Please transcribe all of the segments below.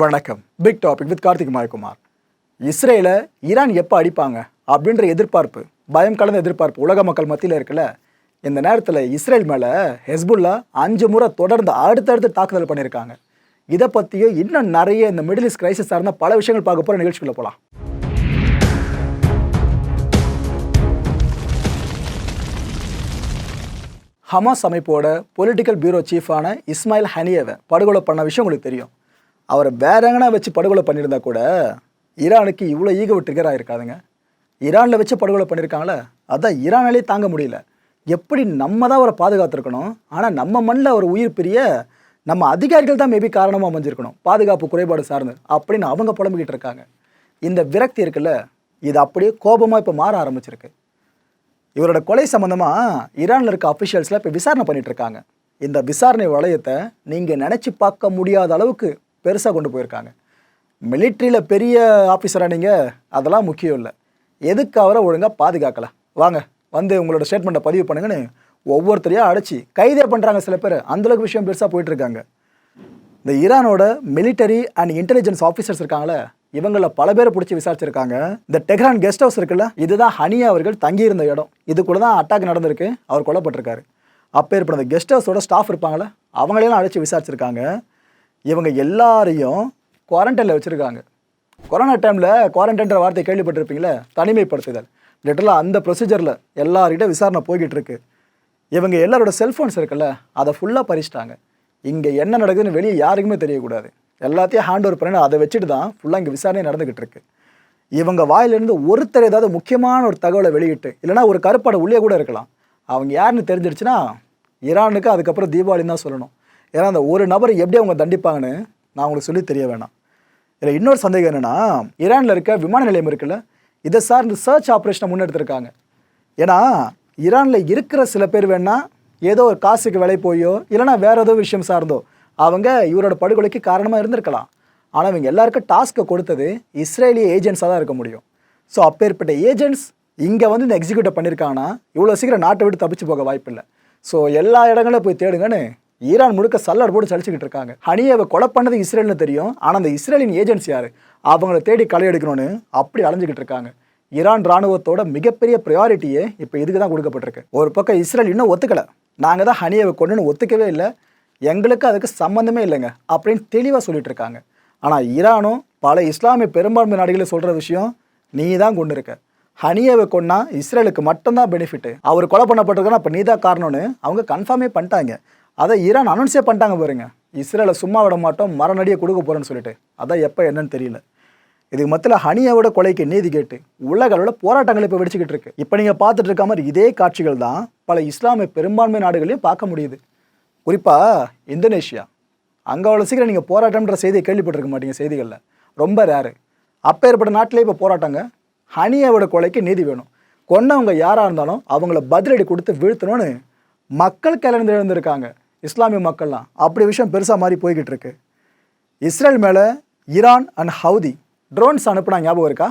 வணக்கம். Big topic with Karthik Mayakumar. இஸ்ரேலை Iran எப்போ அடிப்பாங்க? அப்படின்ற எதிர்பார்ப்பு பயம் கலந்த எதிர்பார்ப்பு உலக மக்கள் மத்தியில் இருக்குல்ல? இந்த நேரத்தில் இஸ்ரேல் மேலே ஹெஸ்புல்லா அஞ்சு முறை தொடர்ந்து அடுத்தடுத்து தாக்குதல் பண்ணியிருக்காங்க. இதை பற்றியும் இன்னும் நிறைய இந்த மிடில் ஈஸ்ட் கிரைசிஸ் சார்ந்த பல விஷயங்கள் பார்க்க போகிற நிகழ்ச்சிக்குள்ளே போகலாம் ஹமாஸ் அமைப்போட பொலிட்டிக்கல் பியூரோ சீஃபான இஸ்மாயில் ஹனியவை படுகொலை பண்ண விஷயம் உங்களுக்கு தெரியும். அவரை வேற வச்சு படுகொலை பண்ணியிருந்தா கூட ஈரானுக்கு இவ்வளோ ஈகோ ட்ரிகர் இருக்காதுங்க ஈரானில் வச்சு படுகொலை பண்ணியிருக்காங்களே அதான் ஈரானாலே தாங்க முடியல. எப்படி நம்ம தான் அவரை பாதுகாத்துருக்கணும்? ஆனால் நம்ம மண்ணில் அவர் உயிர் பிரிய நம்ம அதிகாரிகள் தான் மேபி காரணமாக அமைஞ்சிருக்கணும். பாதுகாப்பு குறைபாடு சார்ந்து அப்படின்னு அவங்க புலம்பிக்கிட்டு இருக்காங்க. இந்த விரக்தி இருக்குல்ல இது அப்படியே கோபமாக இப்போ மாற ஆரம்பிச்சிருக்கு. இவரோட கொலை சம்மந்தமாக ஈரானில் இருக்க அஃபிஷியல்ஸில் இப்போ விசாரணை பண்ணிகிட்ருக்காங்க இந்த விசாரணை வளையத்தை நீங்கள் நினச்சி பார்க்க முடியாத அளவுக்கு பெருசாக கொண்டு போயிருக்காங்க. மிலிட்ரியில் பெரிய ஆஃபீஸராக நீங்கள் அதெல்லாம் முக்கியம் இல்லை. எதுக்கு அவரை ஒழுங்காக பாதுகாக்கல? வாங்க வந்து உங்களோட ஸ்டேட்மெண்ட்டை பதிவு பண்ணுங்கன்னு ஒவ்வொருத்தரையாக அடைச்சி கைதே பண்ணுறாங்க சில பேர். அந்தளவுக்கு விஷயம் பெருசாக போயிட்டுருக்காங்க இந்த ஈரானோட மிலிட்டரி அண்ட் இன்டெலிஜென்ஸ் ஆஃபீஸர்ஸ் இருக்காங்களே இவங்கள பல பேரை பிடிச்சி விசாரிச்சிருக்காங்க. இந்த டெஹ்ரான் கெஸ்ட் ஹவுஸ் இருக்குல்ல இதுதான் ஹனியா அவர்கள் தங்கியிருந்த இடம். இதுக்குள்ள தான் அட்டாக் நடந்திருக்கு அவர் கொல்லப்பட்டிருக்காரு. அப்பேற்பட்ட அந்த கெஸ்ட் ஹவுஸோட ஸ்டாஃப் இருப்பாங்களே அவங்களையெல்லாம் அழைச்சி விசாரிச்சிருக்காங்க. இவங்க எல்லாரையும் குவாரண்டைனில் வச்சுருக்காங்க. கொரோனா டைமில் குவாரண்டைன்ற வார்த்தை கேள்விப்பட்டிருப்பீங்களே? தனிமைப்படுத்துதல். லிட்டரலாக அந்த ப்ரொசீஜரில் எல்லார்கிட்ட விசாரணை போய்கிட்டு இருக்கு இவங்க எல்லாரோட செல்ஃபோன்ஸ் இருக்குல்ல அதை ஃபுல்லாக பறிச்சிட்டாங்க. இங்கே என்ன நடக்குதுன்னு வெளியே யாருக்குமே தெரியக்கூடாது. எல்லாத்தையும் ஹேண்ட் ஓவர் பண்ணி அதை வச்சுட்டு தான் ஃபுல்லாக இங்கே விசாரணை நடந்துக்கிட்டு இருக்கு இவங்க வாயிலிருந்து ஒருத்தர் ஏதாவது முக்கியமான ஒரு தகவலை வெளியிட்டு இல்லைனா ஒரு கருப்பாடை உள்ளே கூட இருக்கலாம். அவங்க யாருன்னு தெரிஞ்சிருச்சுன்னா ஈரானுக்கு அதுக்கப்புறம் தீபாவளின்னு தான் சொல்லணும். ஏன்னா அந்த ஒரு நபரை எப்படி அவங்க தண்டிப்பாங்கன்னு நான் உங்களுக்கு சொல்லி தெரிய வேணாம். இதில் இன்னொரு சந்தேகம் என்னென்னா ஈரானில் இருக்க விமான நிலையம் இருக்குல்ல இதை சார்ந்து சர்ச் ஆப்ரேஷனை முன்னெடுத்திருக்காங்க. ஏன்னா ஈரானில் இருக்கிற சில பேர் வேணால் ஏதோ ஒரு காசுக்கு விலை போயோ இல்லைனா வேறு ஏதோ விஷயம் சார்ந்தோ அவங்க இவரோட படுகொலைக்கு காரணமாக இருந்திருக்கலாம். ஆனால் இவங்க எல்லாருக்கும் டாஸ்க்கை கொடுத்தது இஸ்ரேலிய ஏஜென்ட்ஸாக தான் இருக்க முடியும். ஸோ அப்பேற்பட்ட ஏஜென்ட்ஸ் இங்கே வந்து இந்த எக்ஸிக்யூட்டிவ் பண்ணியிருக்காங்கன்னா இவ்வளோ சீக்கிரம் நாட்டை விட்டு தப்பிச்சு போக வாய்ப்பில்லை. ஸோ எல்லா இடங்களும் போய் தேடுங்கன்னு ஈரான் முழுக்க சல்லர் போட்டு சலிச்சுக்கிட்டு இருக்காங்க. ஹனியாவை கொலை பண்ணது இஸ்ரேல்னு தெரியும். ஆனால் அந்த இஸ்ரேலின் ஏஜென்சி யார்? அவங்கள தேடி களை எடுக்கணும்னு அப்படி அலைஞ்சிக்கிட்டு இருக்காங்க. ஈரான் ராணுவத்தோட மிகப்பெரிய ப்ரையாரிட்டியே இப்போ இதுக்கு தான் கொடுக்கப்பட்டிருக்கு. ஒரு பக்கம் இஸ்ரேல் இன்னும் ஒத்துக்கலை. நாங்கள் தான் ஹனியாவை கொண்டுன்னு ஒத்துக்கவே இல்லை. எங்களுக்கு அதுக்கு சம்மந்தமே இல்லைங்க அப்படின்னு தெளிவாக சொல்லிட்டு இருக்காங்க. ஆனால் ஈரானும் பல இஸ்லாமிய பெரும்பான்மை நாடுகளை சொல்கிற விஷயம் நீ தான் கொண்டு இருக்க. ஹனியாவை கொன்னா இஸ்ரேலுக்கு மட்டும்தான் பெனிஃபிட்டு அவர் கொலை பண்ணப்பட்டிருக்கனா அப்போ நீ தான் காரணம்னு அவங்க கன்ஃபார்மே பண்ணிட்டாங்க. அதை ஈரான் அனௌன்ஸே பண்ணிட்டாங்க பாருங்க. இஸ்ரேலை சும்மா விட மாட்டோம் மரணடியை கொடுக்க போகிறேன்னு சொல்லிட்டு. அதான் எப்போ என்னன்னு தெரியல. இதுக்கு மத்தியில் ஹனியாவோட கொலைக்கு நீதி கேட்டு உலக அளவில் போராட்டங்கள் இப்போ வெடிச்சுக்கிட்டு இருக்கு. இப்போ நீங்கள் பார்த்துட்டு இருக்க மாதிரி இதே காட்சிகள் தான் பல இஸ்லாமிய பெரும்பான்மை நாடுகளையும் பார்க்க முடியுது. குறிப்பாக இந்தோனேஷியா. அங்கே அவ்வளோ சீக்கிரம் நீங்கள் போராட்டம்ன்ற செய்தியை கேள்விப்பட்டிருக்க மாட்டீங்க செய்திகளில். ரொம்ப ரேரு அப்போ ஏற்பட்ட நாட்டிலே இப்போ போராட்டங்க. ஹனியாவோட கொலைக்கு நீதி வேணும். கொன்னவங்க யாராக இருந்தாலும் அவங்கள பதிலடி கொடுத்து வீழ்த்தணும்னு மக்கள் கிளர்ந்து எழுந்திருக்காங்க. இஸ்லாமிய மக்கள்லாம் அப்படி விஷயம் பெருசாக மாதிரி போய்கிட்டு இருக்கு இஸ்ரேல் மேலே ஈரான் அண்ட் ஹவுதி ட்ரோன்ஸ் அனுப்புனா ஞாபகம் இருக்கா?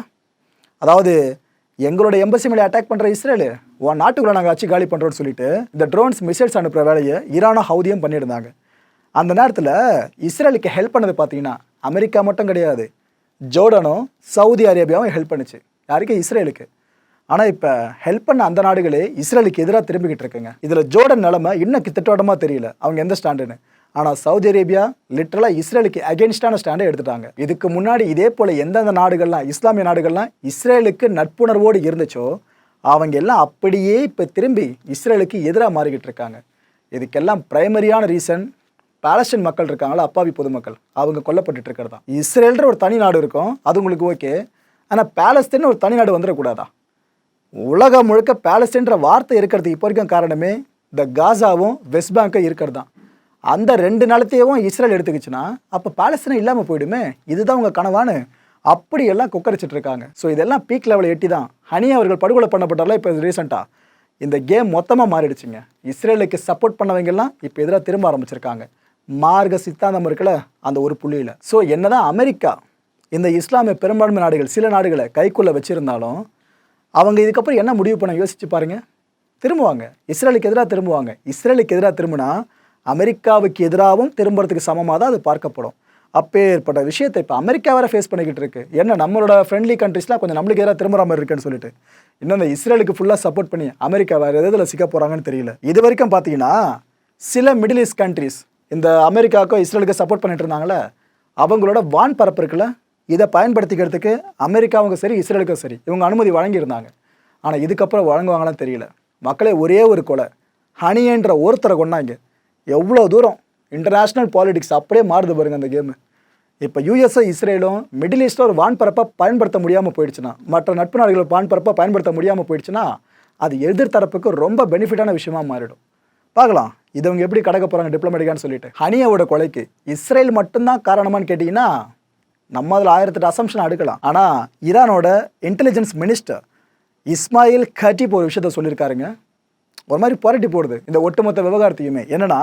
அதாவது எங்களோட எம்பசி மேலே அட்டாக் பண்ணுற இஸ்ரேலு உன் நாட்டுக்குள்ளே நாங்கள் வச்சு காலி பண்ணுறோன்னு சொல்லிட்டு இந்த ட்ரோன்ஸ் மிசைல்ஸ் அனுப்புகிற வேலையை ஈரானும் ஹவுதியும் பண்ணியிருந்தாங்க. அந்த நேரத்தில் இஸ்ரேலுக்கு ஹெல்ப் பண்ணது பார்த்தீங்கன்னா அமெரிக்கா மட்டும் கிடையாது ஜோர்டனும் சவுதி அரேபியாவும் ஹெல்ப் பண்ணுச்சு. யாருக்கு? இஸ்ரேலுக்கு. ஆனால் இப்போ ஹெல்ப் பண்ண அந்த நாடுகளே இஸ்ரேலுக்கு எதிராக திரும்பிக்கிட்டு இருக்குங்க. இதில் ஜோர்டன் நிலமை இன்னும் திட்டவட்டமாக தெரியல. அவங்க எந்த ஸ்டாண்டுன்னு. ஆனால் சவுதி அரேபியா லிட்டரலாக இஸ்ரேலுக்கு அகேன்ஸ்டான ஸ்டாண்டை எடுத்துட்டாங்க. இதுக்கு முன்னாடி இதே போல் எந்தெந்த நாடுகள்லாம் இஸ்லாமிய நாடுகள்லாம் இஸ்ரேலுக்கு நட்புணர்வோடு இருந்துச்சோ அவங்க எல்லாம் அப்படியே இப்போ திரும்பி இஸ்ரேலுக்கு எதிராக மாறிக்கிட்டு இருக்காங்க. இதுக்கெல்லாம் பிரைமரியான ரீசன் பாலஸ்தீன் மக்கள் இருக்காங்களா? அப்பாவி பொதுமக்கள். அவங்க கொல்லப்பட்டு இருக்கிறதா. இஸ்ரேல்ன்ற ஒரு தனி நாடு இருக்கும். அது உங்களுக்கு ஓகே ஆனால் பேலஸ்தீன் ஒரு தனி நாடு வந்துடக்கூடாதா? உலகம் முழுக்க பாலஸ்தீன்ற வார்த்தை இருக்கிறது இப்போ வரைக்கும் காரணமே இந்த காசாவும் வெஸ்ட் பேங்க்கும் இருக்கிறது தான் அந்த ரெண்டு நிலத்தையும் இஸ்ரேல் எடுத்துக்கிச்சுன்னா அப்போ பாலஸ்தீனம் இல்லாமல் போயிடுமே இதுதான் உங்கள் கனவான்னு அப்படியெல்லாம் கொக்கரிச்சிட்டு இருக்காங்க. ஸோ இதெல்லாம் பீக் லெவலில் எட்டி தான் ஹனி அவர்கள் படுகொலை பண்ணப்பட்டாலும் இப்போ ரீசெண்டாக இந்த கேம் மொத்தமாக மாறிடுச்சுங்க. இஸ்ரேலுக்கு சப்போர்ட் பண்ணவங்கெல்லாம் இப்போ எதிராக திரும்ப ஆரம்பிச்சிருக்காங்க. மார்க்க சித்தாந்தம் இருக்குல்ல அந்த ஒரு புள்ளியில். ஸோ என்னதான் அமெரிக்கா இந்த இஸ்லாமிய பெரும்பான்மை நாடுகள் சில நாடுகளை கைக்குள்ளே வச்சுருந்தாலும் அவங்க இதுக்கப்புறம் என்ன முடிவு பண்ண யோசிச்சு பாருங்க. திரும்புவாங்க. இஸ்ரேலுக்கு எதிராக திரும்புவாங்க. இஸ்ரேலுக்கு எதிராக திரும்பினா அமெரிக்காவுக்கு எதிராகவும் திரும்புறதுக்கு சமமாக தான் அது பார்க்கப்படும். அப்பேற்பட்ட விஷயத்தை இப்போ அமெரிக்கா வேறு ஃபேஸ் பண்ணிக்கிட்டு இருக்கு. என்ன நம்மளோட ஃப்ரெண்ட்லி கண்ட்ரிஸ்லாம் கொஞ்சம் நம்மளுக்கு எதிராக திரும்புற மாதிரி இருக்குன்னு சொல்லிட்டு. இன்னும் இந்த இஸ்ரேலுக்கு ஃபுல்லாக சப்போர்ட் பண்ணி அமெரிக்கா வேறு எதில் சிக்க போகிறாங்கன்னு தெரியல. இது வரைக்கும் பார்த்தீங்கன்னா சில மிடில் ஈஸ்ட் கண்ட்ரிஸ் இந்த அமெரிக்காவுக்கோ இஸ்ரேலுக்கு சப்போர்ட் பண்ணிட்டு இருந்தாங்களே அவங்களோட வான் பரப்பு இருக்குல்ல இதை பயன்படுத்திக்கிறதுக்கு அமெரிக்காவுக்கும் சரி இஸ்ரேலுக்கும் சரி இவங்க அனுமதி வழங்கியிருந்தாங்க. ஆனால் இதுக்கப்புறம் வழங்குவாங்களான்னு தெரியல. மக்களே ஒரே ஒரு கொலை. ஹனியன்ற ஒருத்தரை கொண்டாங்க எவ்வளோ தூரம்? இன்டர்நேஷ்னல் பாலிடிக்ஸ் அப்படியே மாறுது பாருங்க அந்த கேமு இப்போ யூஎஸ்ஓ இஸ்ரேலும் மிடில் ஈஸ்ட்டில் ஒரு வான்பரப்பை பயன்படுத்த முடியாமல் போயிடுச்சுன்னா மற்ற நட்பு நாடுகள் வான்பரப்பை பயன்படுத்த முடியாமல் போயிடுச்சுன்னா அது எதிர்த்தரப்புக்கு ரொம்ப பெனிஃபிட்டான விஷயமா மாறிடும். பார்க்கலாம். இது அவங்க எப்படி கடக்க போகிறாங்க டிப்ளமேட்டிக்கான்னு சொல்லிட்டு. ஹனியாவோட கொலைக்கு இஸ்ரேல் மட்டும்தான் காரணமான்னு கேட்டிங்கன்னா நம்ம அதில் ஆயிரத்தெட்டு அசம்ஷன் அடுக்கலாம் ஆனால் ஈரானோட இன்டெலிஜென்ஸ் மினிஸ்டர் இஸ்மாயில் கட்டிப் ஒரு விஷயத்த சொல்லியிருக்காருங்க ஒரு மாதிரி புரட்டி போடுது இந்த ஒட்டுமொத்த விவகாரத்தையுமே. என்னென்னா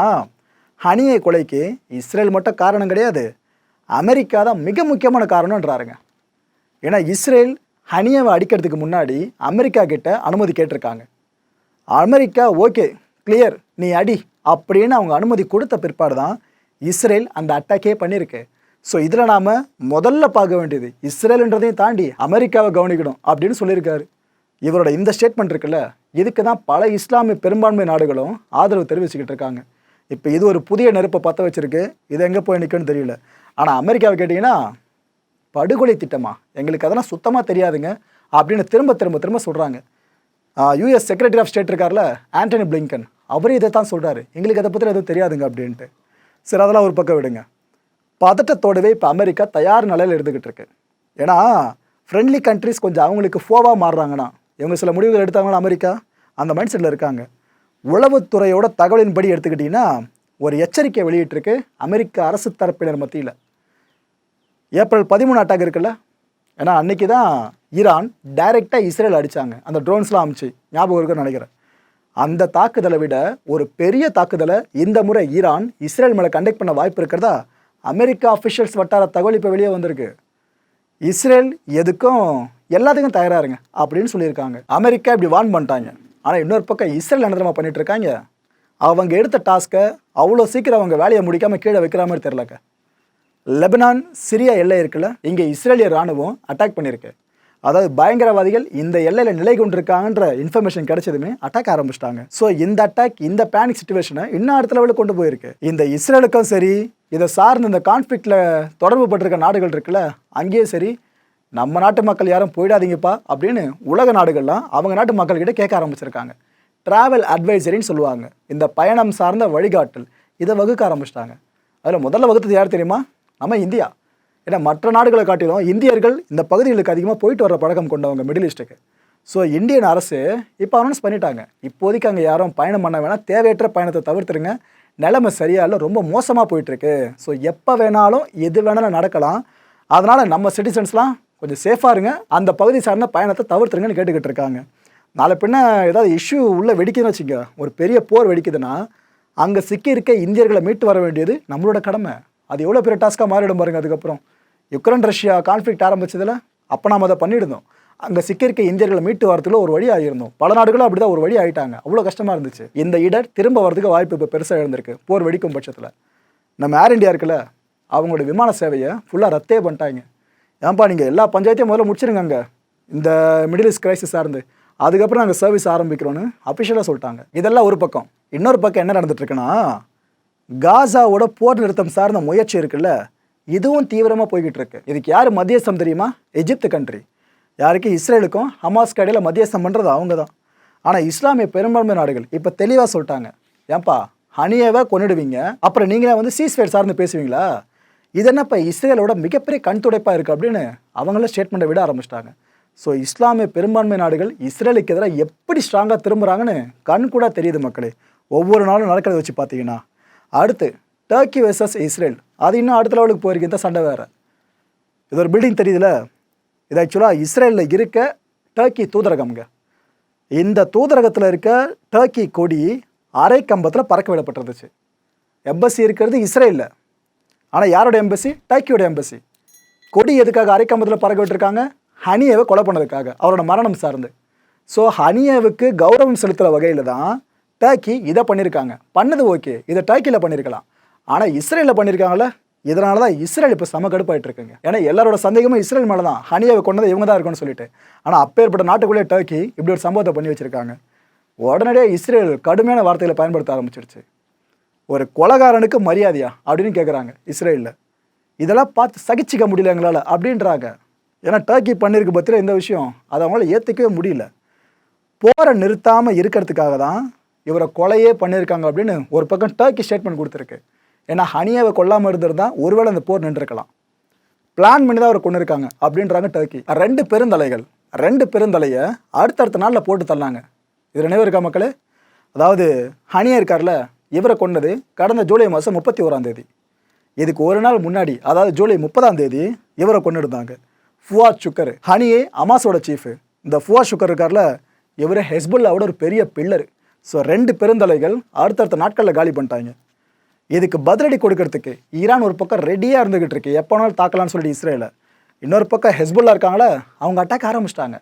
ஹனியை கொலைக்கு இஸ்ரேல் மட்டும் காரணம் கிடையாது அமெரிக்கா தான் மிக முக்கியமான காரணம்ன்றாருங்க. ஏன்னா இஸ்ரேல் ஹனியாவை அடிக்கிறதுக்கு முன்னாடி அமெரிக்கா கிட்ட அனுமதி கேட்டிருக்காங்க. அமெரிக்கா ஓகே கிளியர் நீ அடி அப்படின்னு அவங்க அனுமதி கொடுத்த பிற்பாடு தான் இஸ்ரேல் அந்த அட்டாக்கே பண்ணியிருக்கு. ஸோ இதில் நாம் முதல்ல பார்க்க வேண்டியது இஸ்ரேல்ன்றதையும் தாண்டி அமெரிக்காவை கவனிக்கணும் அப்படின்னு சொல்லியிருக்காரு. இவரோட இந்த ஸ்டேட்மெண்ட் இருக்குல்ல இதுக்கு தான் பல இஸ்லாமிய பெரும்பான்மை நாடுகளும் ஆதரவு தெரிவிச்சுக்கிட்டு இருக்காங்க. இப்போ இது ஒரு புதிய நெருப்பை பற்ற வச்சுருக்கு. இது எங்கே போய் நிற்கணும்னு தெரியல. ஆனால் அமெரிக்காவை கேட்டிங்கன்னா படுகொலை திட்டமா? எங்களுக்கு அதெல்லாம் சுத்தமாக தெரியாதுங்க அப்படின்னு திரும்ப திரும்ப திரும்ப சொல்கிறாங்க யூஎஸ் செக்ரட்டரி ஆஃப் ஸ்டேட் இருக்கார்ல ஆண்டனி பிளிங்கன் அவரே இதை தான் சொல்கிறாரு எங்களுக்கு அதை பற்றி எதுவும் தெரியாதுங்க அப்படின்ட்டு. சரி அதெல்லாம் ஒரு பக்கம் விடுங்க. பதட்டத்தோடவே இப்போ அமெரிக்கா தயார் நிலையில் இருந்துக்கிட்டு இருக்கு. ஏன்னா ஃப்ரெண்ட்லி கண்ட்ரிஸ் கொஞ்சம் அவங்களுக்கு ஃபோவாக மாறுறாங்கன்னா இவங்க சில முடிவுகள் எடுத்தாங்கன்னா அமெரிக்கா? அந்த மைண்ட் செட்டில் இருக்காங்க. உளவுத்துறையோட தகவலின்படி எடுத்துக்கிட்டிங்கன்னா ஒரு எச்சரிக்கை வெளியிட்டிருக்கு அமெரிக்க அரசு தரப்பினர் மத்தியில். ஏப்ரல் பதிமூணு அட்டாக் இருக்குல்ல? ஏன்னா அன்னைக்கு தான் ஈரான் டைரெக்டாக இஸ்ரேல் அடித்தாங்க அந்த ட்ரோன்ஸ்லாம் அமிச்சு ஞாபகம் இருக்குன்னு நினைக்கிறேன். அந்த தாக்குதலை விட ஒரு பெரிய தாக்குதலை இந்த முறை ஈரான் இஸ்ரேல் மேலே கண்டக்ட் பண்ண வாய்ப்பு இருக்கிறதா? அமெரிக்கா அஃபிஷியல்ஸ் வட்டார தகவல் இப்போ வெளியே வந்திருக்கு. இஸ்ரேல் எதுக்கும் எல்லாத்துக்கும் தயாராக இருங்க அப்படின்னு சொல்லியிருக்காங்க. அமெரிக்கா இப்படி வார்ன் பண்ணிட்டாங்க. ஆனால் இன்னொரு பக்கம் இஸ்ரேல் என்ன தெரியுமா பண்ணிட்டு இருக்காங்க? அவங்க எடுத்த டாஸ்க்கை அவ்வளோ சீக்கிரம் அவங்க வேலையை முடிக்காமல் கீழே வைக்கிற மாதிரி தெரிலக்க லெபனான் சிரியா எல்லை இருக்குல்ல இங்கே இஸ்ரேலிய ராணுவம் அட்டாக் பண்ணியிருக்கு. அதாவது பயங்கரவாதிகள் இந்த எல்லையில் நிலை கொண்டிருக்காங்கன்ற இன்ஃபர்மேஷன் கிடைச்சதுமே அட்டாக் ஆரம்பிச்சிட்டாங்க. ஸோ இந்த அட்டாக் இந்த பேனிக் சுச்சுவேஷனை இன்னும் அடுத்த லெவலில் கொண்டு போயிருக்கு. இந்த இஸ்ரேலுக்கும் சரி இதை சார்ந்த இந்த கான்ஃப்ளிக்டில் தொடர்பு பட்டிருக்க நாடுகள் இருக்குல்ல அங்கேயும் சரி நம்ம நாட்டு மக்கள் யாரும் போயிடாதீங்கப்பா அப்படின்னு உலக நாடுகள்லாம் அவங்க நாட்டு மக்கள்கிட்ட கேட்க ஆரம்பிச்சிருக்காங்க. ட்ராவல் அட்வைசரின்னு சொல்லுவாங்க. இந்த பயணம் சார்ந்த வழிகாட்டல் இதை வகுக்க ஆரம்பிச்சிட்டாங்க. அதில் முதல்ல வகுத்தது யார் தெரியுமா? நம்ம இந்தியா. ஏன்னா மற்ற நாடுகளை காட்டிலும் இந்தியர்கள் இந்த பகுதிகளுக்கு அதிகமாக போயிட்டு வர பழக்கம் கொண்டவங்க மிடில் ஈஸ்ட்டுக்கு ஸோ இந்தியன் அரசு இப்போ அனௌன்ஸ் பண்ணிட்டாங்க. இப்போதைக்கு அங்கே யாரும் பயணம் பண்ண வேணால் தேவையற்ற பயணத்தை தவிர்த்துருங்க. நிலைமை சரியா இல்லை ரொம்ப மோசமாக போயிட்டுருக்கு. ஸோ எப்போ வேணாலும் எது வேணாலும் நடக்கலாம். அதனால் நம்ம சிட்டிசன்ஸ்லாம் கொஞ்சம் சேஃபாக இருங்க. அந்த பகுதி சார்ந்த பயணத்தை தவிர்த்துருங்கன்னு கேட்டுக்கிட்டு இருக்காங்க. நாளை பின்ன ஏதாவது இஷ்யூ உள்ளே வெடிக்குதுன்னு வச்சுங்க ஒரு பெரிய போர் வெடிக்குதுன்னா அங்கே சிக்கி இருக்க இந்தியர்களை மீட்டு வர வேண்டியது நம்மளோட கடமை. அது எவ்வளோ பெரிய டாஸ்க்காக மாறிடும் பாருங்க அதுக்கப்புறம். யுக்ரைன் ரஷ்யா கான்ஃப்ளிக்ட் ஆரம்பித்ததில் அப்போ நாம் அதை பண்ணியிருந்தோம். அங்கே சிக்கியிருக்க இந்தியர்களை மீட்டு வரதுக்குள்ள ஒரு வழி ஆகியிருந்தோம் பல நாடுகளும் அப்படி தான் ஒரு வழி ஆகிட்டாங்க அவ்வளோ கஷ்டமாக இருந்துச்சு. இந்த இடர் திரும்ப வரதுக்கு வாய்ப்பு இப்போ பெருசாக இருந்திருக்கு. போர் வெடிக்கும் பட்சத்தில். நம்ம ஏர் இந்தியா இருக்குல்ல அவங்களோட விமான சேவையை ஃபுல்லாக ரத்தே பண்ணிட்டாங்க. ஏன்பா நீங்கள் எல்லா பஞ்சாயத்தையும் முதல்ல முடிச்சிருங்க அங்கே. இந்த மிடில் ஈஸ்ட் கிரைசிஸ் சார்ந்து அதுக்கப்புறம் நாங்கள் சர்வீஸ் ஆரம்பிக்கிறோன்னு அஃபிஷியலாக சொல்லிட்டாங்க. இதெல்லாம் ஒரு பக்கம். இன்னொரு பக்கம் என்ன நடந்துட்டு இருக்குன்னா காசாவோட போர் நிறுத்தம் சார்ந்த முயற்சி இருக்குல்ல இதுவும் தீவிரமாக போய்கிட்டு இருக்கு இதுக்கு யார் மத்தியஸ்தம் தெரியுமா? எஜிப்து கண்ட்ரி யாருக்கு? இஸ்ரேலுக்கும் ஹமாஸ் கடையில் மத்தியஸ்தம் பண்ணுறது அவங்க தான் ஆனால் இஸ்லாமிய பெரும்பான்மை நாடுகள் இப்போ தெளிவாக சொல்லிட்டாங்க. ஏன்பா ஹனியவை கொண்டுடுவீங்க அப்புறம் நீங்களே வந்து சீஸ்வேர் சார்ந்து பேசுவீங்களா? இது என்னப்பா இஸ்ரேலோட மிகப்பெரிய கண் துடைப்பாக இருக்குது அப்படின்னு அவங்கள ஸ்டேட்மெண்ட்டை விட ஆரம்பிச்சிட்டாங்க. ஸோ இஸ்லாமிய பெரும்பான்மை நாடுகள் இஸ்ரேலுக்கு எதிராக எப்படி ஸ்ட்ராங்காக திரும்புகிறாங்கன்னு கண் கூட தெரியுது மக்களே. ஒவ்வொரு நாளும் நடக்கிறத வச்சு பார்த்தீங்கன்னா. அடுத்து டர்க்கி வெர்சஸ் இஸ்ரேல் அது இன்னும் அடுத்த லெவலுக்கு போயிருக்கு இந்த சண்டை வேறு. இது ஒரு பில்டிங் தெரியுதுல? இது ஆக்சுவலாக இஸ்ரேலில் இருக்க டர்க்கி தூதரகம்ங்க. இந்த தூதரகத்தில் இருக்க டர்க்கி கொடி அரை கம்பத்தில் பறக்க விடப்பட்டிருந்துச்சு. எம்பசி இருக்கிறது இஸ்ரேலில். ஆனால் யாரோட எம்பசி டர்க்கியோட எம்பசி கொடி எதுக்காக அரை கம்பத்தில் பறக்க விட்டுருக்காங்க? ஹனியவை கொலை பண்ணதுக்காக அவரோட மரணம் சார்ந்து. ஸோ ஹனியவுக்கு கௌரவம் செலுத்துகிற வகையில் தான் டர்க்கி இதை பண்ணியிருக்காங்க பண்ணது ஓகே இதை டர்க்கியில் பண்ணியிருக்கலாம் ஆனால் இஸ்ரேலில் பண்ணியிருக்காங்கள இதனால தான் இஸ்ரேல் இப்போ செம கடுப்பாயிட்டு இருக்குங்க ஏன்னா எல்லாரோட சந்தேகமும் இஸ்ரேல் மேலே தான் ஹனியாவை கொண்டது இவங்க தான் இருக்கும்னு சொல்லிட்டு. ஆனால் அப்பேற்பட்ட நாட்டுக்குள்ளே டர்க்கி இப்படி ஒரு சம்பவத்தை பண்ணி வச்சுருக்காங்க. உடனடியாக இஸ்ரேல் கடுமையான வார்த்தைகளை பயன்படுத்த ஆரம்பிச்சிருச்சு. ஒரு கொலகாரனுக்கு மரியாதையா அப்படின்னு கேட்குறாங்க இஸ்ரேலில். இதெல்லாம் பார்த்து சகிச்சிக்க முடியல எங்களால் அப்படின்றாங்க. ஏன்னா டர்க்கி பண்ணியிருக்கு பற்றில இந்த விஷயம் அதை அவங்களால ஏற்றுக்கவே முடியல. போரை நிறுத்தாமல் இருக்கிறதுக்காக தான் இவரை கொலையே பண்ணியிருக்காங்க அப்படின்னு ஒரு பக்கம் டர்க்கி ஸ்டேட்மெண்ட் கொடுத்துருக்கு. ஏன்னா ஹனியாவை கொல்லாமல் இருந்திருந்தால் ஒருவேளை அந்த போர் நின்றுருக்கலாம். பிளான் பண்ணி தான் அவர் கொண்டு இருக்காங்க அப்படின்றாங்க டர்க்கி ரெண்டு பெருந்தலைகள் ரெண்டு பெருந்தலையை அடுத்தடுத்த நாளில் போட்டு தள்ளாங்க. இது நினைவு இருக்கா மக்களே? அதாவது ஹனியா இருக்கார்ல இவரை கொண்டது கடந்த ஜூலை மாதம் முப்பத்தி ஓராம் தேதி. இதுக்கு ஒரு நாள் முன்னாடி அதாவது ஜூலை முப்பதாம் தேதி இவரை கொண்டு இருந்தாங்க ஃபுவாத் சுக்கர் ஹனியே அமாஸோட சீஃபு இந்த ஃபுவா சுக்கர் இருக்கார்ல இவர் ஹெஸ்புல்லாவோட ஒரு பெரிய பில்லர். ஸோ ரெண்டு பெருந்தலைகள் அடுத்தடுத்த நாட்களில் காலி பண்ணிட்டாங்க. இதுக்கு பதிலடி கொடுக்கறதுக்கு ஈரான் ஒரு பக்கம் ரெடியாக இருந்துகிட்டு இருக்கு. எப்போ வேணாலும் தாக்கலாம்னு சொல்லிட்டு இஸ்ரேல. இன்னொரு பக்கம் ஹெஸ்புல்லா இருக்காங்களே அவங்க அட்டாக் ஆரம்பிச்சிட்டாங்க.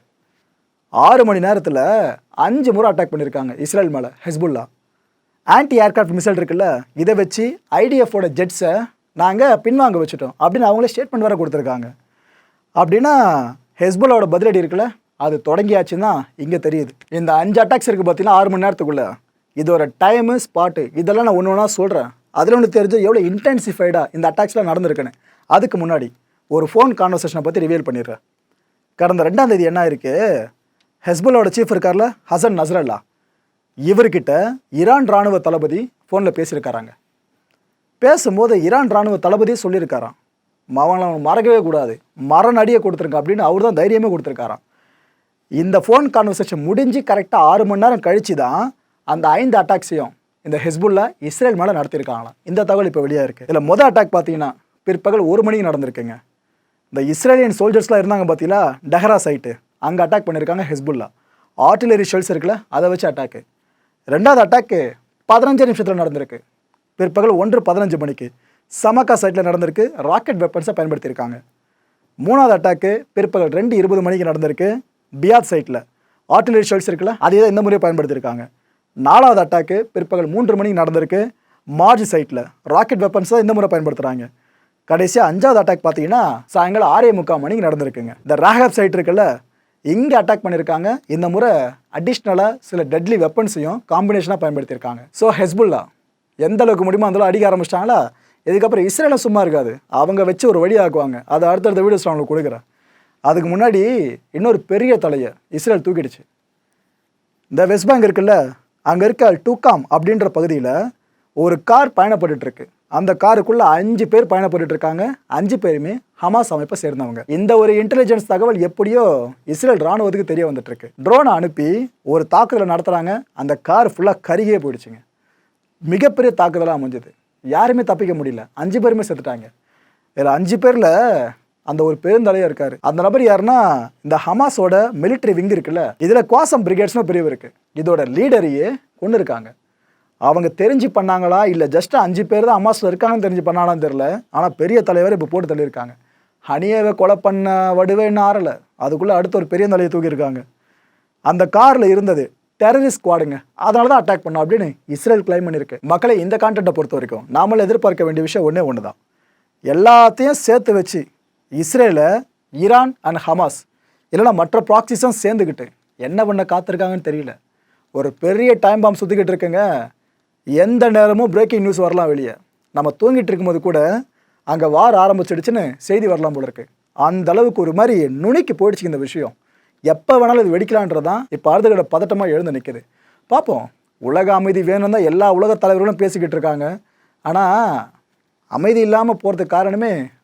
ஆறு மணி நேரத்தில் அஞ்சு முறை அட்டாக் பண்ணியிருக்காங்க இஸ்ரேல் மேலே ஹெஸ்புல்லா. ஆன்டி ஏர்கிராஃப்ட் மிசைல் இருக்குல்ல இதை வச்சு ஐடிஎஃபோட ஜெட்ஸை நாங்கள் பின்வாங்க வச்சுட்டோம். அப்படின்னு அவங்களே ஸ்டேட்மெண்ட் வேறு கொடுத்துருக்காங்க. அப்படின்னா ஹெஸ்புல்லாவோட பதிலடி இருக்குல்ல அது தொடங்கியாச்சுன்னு தான் இங்கே தெரியுது. இந்த அஞ்சு அட்டாக்ஸ் இருக்குது பார்த்தீங்கன்னா ஆறு மணி நேரத்துக்குள்ளே. இதோட டைமு ஸ்பாட்டு இதெல்லாம் நான் ஒன்று ஒன்றா சொல்கிறேன் அதில் ஒன்று தெரிஞ்சு எவ்வளோ இன்டென்சிஃபைடாக இந்த அட்டாக்ஸ்லாம் நடந்திருக்குன்னு. அதுக்கு முன்னாடி ஒரு ஃபோன் கான்வர்சேஷனை பற்றி ரிவீல் பண்ணிடுறேன் கடந்த ரெண்டாம் தேதி என்ன இருக்கு ஹெஸ்பலோட சீஃப் இருக்கார்ல ஹசன் நஸ்ரல்லா. இவர்கிட்ட ஈரான் ராணுவ தளபதி ஃபோனில் பேசியிருக்காராங்க. பேசும்போது ஈரான் ராணுவ தளபதி சொல்லியிருக்காராம். அவங்கள அவன் மறக்கவே கூடாது. மரணடியை கொடுத்துருங்க அப்படின்னு அவர் தான் தைரியமே கொடுத்துருக்காராம். இந்த ஃபோன் கான்வர்சேஷன் முடிஞ்சு கரெக்டாக ஆறு மணி நேரம் கழித்து தான் அந்த ஐந்து அட்டாக்ஸையும் இந்த ஹெஸ்புல்லா இஸ்ரேல் மேலே நடத்தியிருக்காங்களாம். இந்த தகவல் இப்போ வெளியாக இருக்குது இதில் மொதல் அட்டாக் பார்த்தீங்கன்னா பிற்பகல் ஒரு மணிக்கு நடந்திருக்குங்க. இந்த இஸ்ரேலியன் சோல்ஜர்ஸ்லாம் இருந்தாங்க பார்த்தீங்களா டெஹரா சைட்டு அங்கே அட்டாக் பண்ணியிருக்காங்க ஹெஸ்புல்லா. ஆர்டிலரி ஷெல்ஸ் இருக்குல்ல அதை வச்சு அட்டாக்கு ரெண்டாவது அட்டாக்கு பதினஞ்சு நிமிஷத்தில் நடந்திருக்கு. பிற்பகல் ஒன்று பதினஞ்சு மணிக்கு. சமக்கா சைட்டில் நடந்திருக்கு. ராக்கெட் வெப்பன்ஸை பயன்படுத்தியிருக்காங்க. மூணாவது அட்டாக்கு பிற்பகல் ரெண்டு இருபது மணிக்கு நடந்திருக்கு. பியாத் சைட்டில் ஆர்டிலரி ஷெல்ஸ் இருக்குல்ல அதே தான் இந்த முறையை பயன்படுத்தியிருக்காங்க. நாலாவது அட்டாக்கு பிற்பகல் மூன்று மணிக்கு நடந்திருக்கு. மார்ஜ் சைட்டில் ராக்கெட் வெப்பன்ஸ் தான் இந்த முறை பயன்படுத்துகிறாங்க கடைசியாக அஞ்சாவது அட்டாக் பார்த்தீங்கன்னா சாயங்காலம் ஆறே முக்கால் மணிக்கு நடந்திருக்குங்க. இந்த ராகப் சைட் இருக்குல்ல இங்கே அட்டாக் பண்ணியிருக்காங்க இந்த முறை அடிஷ்னலாக சில டெட்லி வெப்பன்ஸையும் காம்பினேஷனாக பயன்படுத்தியிருக்காங்க. ஸோ ஹெஸ்புல்லா எந்த அளவுக்கு முடியுமோ அந்தளவு அடிக்க ஆரம்பிச்சிட்டாங்களா? இதுக்கப்புறம் இஸ்ரேலும் சும்மா இருக்காது. அவங்க வச்சு ஒரு வழி ஆக்குவாங்க. அதை அடுத்தடுத்த வீடியோஸ் நான் உங்களுக்கு கொடுக்குறேன். அதுக்கு முன்னாடி இன்னொரு பெரிய தலையை இஸ்ரேல் தூக்கிடுச்சு. இந்த வெஸ்ட் பேங்க் இருக்குல்ல அங்கே இருக்க டூகாம் அப்படின்ற பகுதியில் ஒரு கார் பயணப்பட்டுருக்கு அந்த காருக்குள்ளே அஞ்சு பேர் பயணப்பட்டுருக்காங்க இருக்காங்க அஞ்சு பேருமே ஹமாஸ் அமைப்பை சேர்ந்தவங்க. இந்த ஒரு இன்டெலிஜென்ஸ் தகவல் எப்படியோ இஸ்ரேல் ராணுவத்துக்கு தெரிய வந்துட்டுருக்கு ட்ரோனை அனுப்பி ஒரு தாக்குதலை நடத்துகிறாங்க அந்த கார் ஃபுல்லாக கருகியே போயிடுச்சுங்க. மிகப்பெரிய தாக்குதலாக அமைஞ்சது. யாருமே தப்பிக்க முடியல. அஞ்சு பேருமே செத்துட்டாங்க. இதில் அஞ்சு பேரில் அந்த ஒரு பெருந்தலையாக இருக்காரு. அந்த நபர் யாருன்னா இந்த ஹமாஸோட மிலிட்டரி விங் இருக்குல்ல இதில் குவாசம் பிரிகேட்ஸ்னு பிரிவு இருக்கு. இதோட லீடரையே கொண்டு இருக்காங்க. அவங்க தெரிஞ்சு பண்ணாங்களா? இல்லை ஜஸ்ட் அஞ்சு பேர் தான் ஹமாஸில் இருக்காங்கன்னு தெரிஞ்சு பண்ணாலும் தெரில ஆனால் பெரிய தலைவர் இப்போ போட்டு தள்ளியிருக்காங்க. ஹனியாவை கொலை பண்ண வடுவே இன்னும் ஆறலை. அதுக்குள்ளே அடுத்த ஒரு பெரிய தலையை தூக்கியிருக்காங்க அந்த காரில் இருந்தது டெரரிஸ்ட் ஸ்குவாடுங்க அதனால தான் அட்டாக் பண்ணோம் அப்படின்னு இஸ்ரேல் கிளைம் பண்ணியிருக்கு. மக்களை இந்த கான்டென்ட்டை பொறுத்த வரைக்கும் நாமளும் எதிர்பார்க்க வேண்டிய விஷயம் ஒன்றே ஒன்று தான் எல்லாத்தையும் சேர்த்து வச்சு இஸ்ரேலை ஈரான் அண்ட் ஹமாஸ் இல்லைன்னா மற்ற ப்ராக்சிஸும் சேர்ந்துக்கிட்டு என்ன பண்ண காத்திருக்காங்கன்னு தெரியல. ஒரு பெரிய டைம் பாம் சுற்றிக்கிட்டு இருக்குங்க. எந்த நேரமும் பிரேக்கிங் நியூஸ் வரலாம் வெளியே. நம்ம தூங்கிட்டு இருக்கும்போது கூட அங்கே வார ஆரம்பிச்சிடுச்சுன்னு செய்தி வரலாம் போல இருக்கு. அந்த அளவுக்கு ஒரு மாதிரி நுணுக்கி போயிடுச்சு இந்த விஷயம். எப்போ வேணாலும் இது வெடிக்கலான்றதான் இப்போ அடுத்த பதட்டமாக எழுந்து நிற்குது பார்ப்போம் உலக அமைதி வேணும் தான் எல்லா உலக தலைவர்களும் பேசிக்கிட்டு இருக்காங்க. ஆனால் அமைதி இல்லாமல் போகிறதுக்கு காரணமே